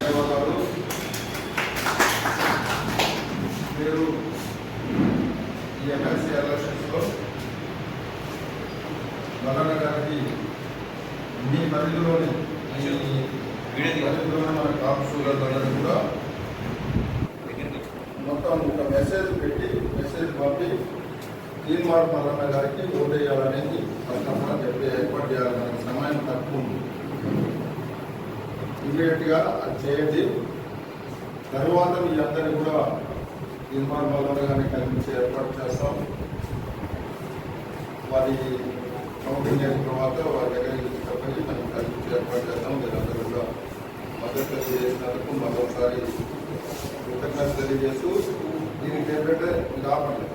ధన్యవాదాలు మీరు ఈ ఎమ్మెల్సీ ఎలక్షన్స్లో మల్లన్న గారికి మీ పరిధిలోని పరిధిలోని మన కాపు కూడా మొత్తం ఒక మెసేజ్ పెట్టి తీర్మార్ మల్లన్న గారికి ఓటు వేయాలనేది ప్రశ్న చెప్పి ఏర్పాటు చేయాలి సమయం తక్కువ ఉంది. ఇమీడియట్గా అది చేయండి తరువాత మీ అందరికీ కూడా తీర్మానం వల్ల గారిని కల్పించి ఏర్పాటు చేస్తాం. వారి కౌంటింగ్ అయిన తర్వాత వారి దగ్గరికి చెప్పండి మనం కల్పించి ఏర్పాటు చేస్తాం. మీరందరూ కూడా మద్దతు తెలియజేసినందుకు మరోసారి కృతజ్ఞత తెలియజేస్తూ దీనికి ఏంటంటే ఇది ఆపండి.